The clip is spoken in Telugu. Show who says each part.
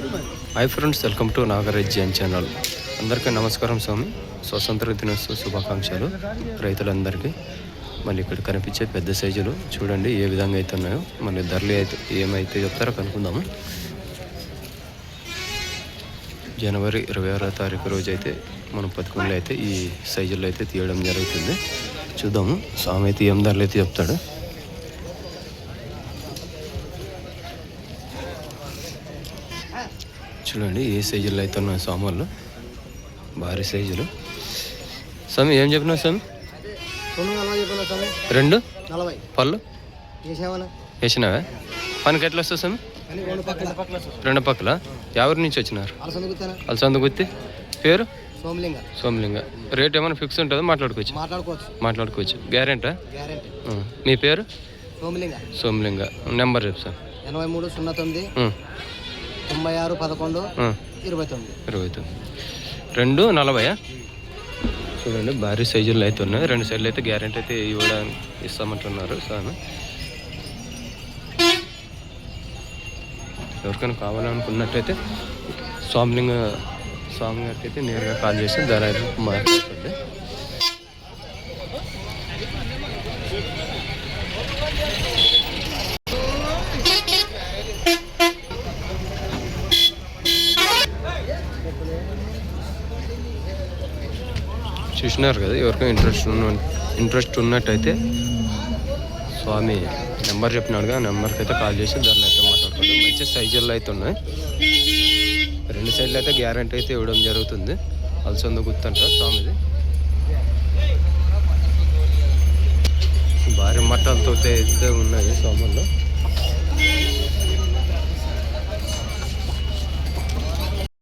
Speaker 1: Hi friends welcome to Nagaraj Jain channel అందరికీ నమస్కారం స్వామి. స్వతంత్ర దినోత్సవ శుభాకాంక్షలు రైతులందరికీ. మళ్ళీ ఇక్కడ కనిపించే పెద్ద సైజులు చూడండి ఏ విధంగా అయితే ఉన్నాయో. మళ్ళీ ధరలు అయితే ఏమైతే చెప్తారో కనుక్కుందాము. జనవరి ఇరవై ఆరో తారీఖు రోజు అయితే మన పథకంలో అయితే ఈ సైజుల్లో అయితే తీయడం జరుగుతుంది. చూద్దాము స్వామి అయితే ఏం ధరలు అయితే చెప్తాడు. చూడండి ఏ సైజుల్లో అయితే ఉన్నాయి సామాన్లు భారీ సైజులు స్వామి ఏం చెప్పినావు స్వామి?
Speaker 2: రెండు నలభై చెప్పిన స్వామి.
Speaker 1: రెండు?
Speaker 2: నలభై.
Speaker 1: పళ్ళు? వేసినావా? పనికి ఎట్లా వస్తుంది స్వామి?
Speaker 2: రెండు పక్కల. పక్కల
Speaker 1: రెండు పక్కల? ఎవరి నుంచి వచ్చినారు?
Speaker 2: అలసంద
Speaker 1: గుత్తి పేరు?
Speaker 2: సోమలింగ.
Speaker 1: సోమలింగ. రేట్ ఏమైనా ఫిక్స్ ఉంటుందో? మాట్లాడుకోవచ్చు.
Speaker 2: మాట్లాడుకోవచ్చు.
Speaker 1: మాట్లాడుకోవచ్చు. గ్యారెంటా?
Speaker 2: గ్యారెంటీ.
Speaker 1: మీ పేరు?
Speaker 2: సోమలింగ.
Speaker 1: సోమలింగ. నెంబర్ చెప్పు సార్.
Speaker 2: ఎనభై మూడు సున్నా తొమ్మిది. తొంభై ఆరు పదకొండు ఇరవై తొమ్మిది.
Speaker 1: ఇరవై తొమ్మిది. రెండు నలభైయా చూడండి భారీ సైజుల్లో అయితే ఉన్నాయి. రెండు సైడ్లు అయితే గ్యారెంటీ అయితే ఇవ్వడానికి ఇస్తామంటున్నారు స్వామి ఎవరికైనా కావాలనుకున్నట్టయితే స్వామిలింగ స్వామి గారికి అయితే నేరుగా కాల్ చేసి ధర అయితే మాట్లాడుతుంది చూసినారు కదా ఎవరికైనా ఇంట్రెస్ట్ ఉన్న ఇంట్రెస్ట్ ఉన్నట్టయితే స్వామి నెంబర్ చెప్పినాడుగా ఆ నెంబర్కి అయితే కాల్ చేసి దాన్ని అయితే మాట్లాడుకుంటాం మంచి సైజుల్లో అయితే ఉన్నాయి. రెండు సైడ్లు అయితే గ్యారంటీ అయితే ఇవ్వడం జరుగుతుంది. అలసంద గుర్తుంటారు స్వామిది? భారీ మట్టాలతో అయితే ఉన్నాయి స్వాముల్లో.